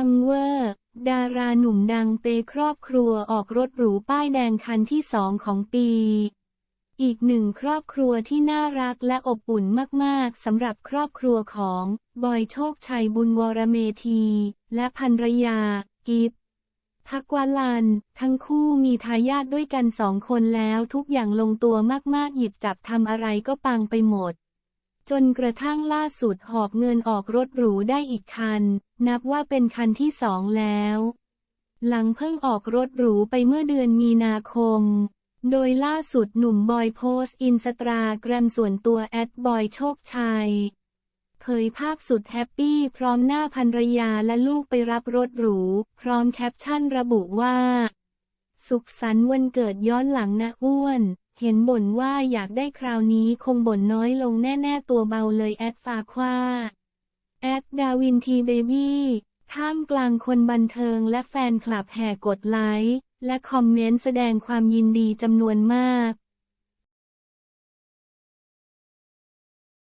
ปังเวอร์ ดาราหนุ่มดังเปครอบครัวออกรถหรูป้ายแดงคันที่สองของปี อีกหนึ่งครอบครัวที่น่ารักและอบอุ่นมากๆสำหรับครอบครัวของ บอยโชคชัยบุญวรเมธี และภรรยา กิฟพักวาลัน ทั้งคู่มีทายาทด้วยกันสองคนแล้วทุกอย่างลงตัวมากๆหยิบจับทำอะไรก็ปังไปหมด จนกระทั่งล่าสุดหอบเงินออกรถหรูได้อีกคัน นับว่าเป็นคันที่สองแล้ว หลังเพิ่งออกรถหรูไปเมื่อเดือนมีนาคม โดยล่าสุดหนุ่มบอยโพสต์อินสตาแกรมส่วนตัวแอดบอยโชคชัย เผยภาพสุดแฮปปี้พร้อมหน้าภรรยาและลูกไปรับรถหรู พร้อมแคปชั่นระบุว่า สุขสันต์วันเกิดย้อนหลังนะอ้วน เห็นบ่นว่าอยากได้คราวนี้คงบ่นน้อยลงแน่ๆตัวเบาเลยแอดฟาคว้าแอดดาวินทีเบบี้ท่ามกลางคนบันเทิงและแฟนคลับแห่กดไลค์และคอมเมนต์แสดงความยินดีจำนวนมาก